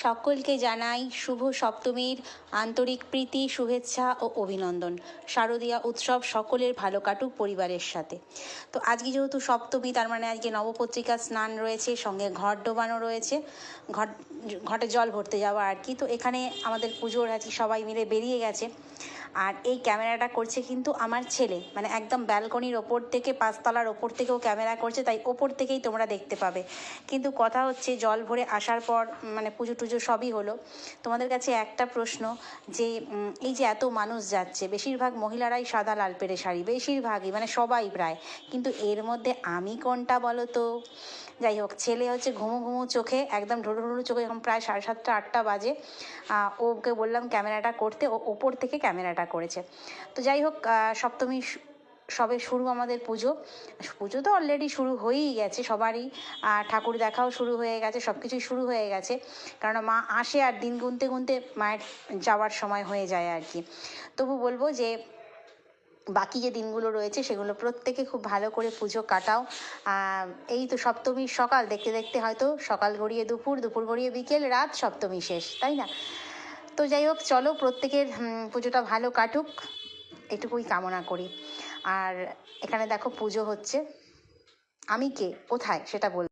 সকলকে জানাই শুভ সপ্তমীর, আন্তরিক প্রীতি, শুভেচ্ছা ও অভিনন্দন। শারদীয়া উৎসব সকলের ভালো কাটুক পরিবারের সাথে। তো আজকে যেহেতু সপ্তমী, তার মানে আজকে নবপত্রিকা স্নান রয়েছে, সঙ্গে ঘট ডোবানো রয়েছে। ঘট, ঘটে জল ভরতে যাওয়া আর কি। তো এখানে আমাদের পুজোর আজকে সবাই মিলে বেরিয়ে গেছে। আর এই ক্যামেরাটা করছে কিন্তু আমার ছেলে। মানে একদম ব্যালকনির ওপর থেকে, পাঁচতলার ওপর থেকেও ক্যামেরা করছে, তাই ওপর থেকেই তোমরা দেখতে পাবে। কিন্তু কথা হচ্ছে, জল ভরে আসার পর মানে পুজো টুজো সবই হলো। তোমাদের কাছে একটা প্রশ্ন, যে এই যে এত মানুষ যাচ্ছে, বেশিরভাগ মহিলারাই সাদা লাল পেরে শাড়ি, বেশিরভাগই মানে সবাই প্রায়। কিন্তু এর মধ্যে আমি কোনটা বলো তো? যাই হোক, ছেলে হচ্ছে ঘুমো ঘুমো চোখে, একদম ঢোড়ো ঢোড়ো চোখে, এখন প্রায় সাড়ে সাতটা, আটটা বাজে। ওকে বললাম ক্যামেরাটা করতে, ও ওপর থেকে ক্যামেরাটা করেছে। তো যাই হোক সপ্তমী সবে শুরু আমাদের পুজো। পুজো তো অলরেডি শুরু হয়েই গেছে সবারই। ঠাকুর দেখাও শুরু হয়ে গেছে সব কিছুই শুরু হয়ে গেছে। কারণ মা আসে আর দিন গুনতে গুনতে মায়ের যাওয়ার সময় হয়ে যায় আর কি। তবু বলব যে, বাকি যে দিনগুলো রয়েছে সেগুলো প্রত্যেকে খুব ভালো করে পুজো কাটাও। এই তো সপ্তমীর সকাল, দেখতে দেখতে হয়তো সকাল গড়িয়ে দুপুর দুপুর গড়িয়ে বিকেল, রাত সপ্তমী শেষ, তাই না? তো যাই হোক, চলো প্রত্যেকের পুজোটা ভালো কাটুক। এটুকুই কামনা করি। আর এখানে দেখো পুজো হচ্ছে। আমি কে? কোথায়? সেটা বল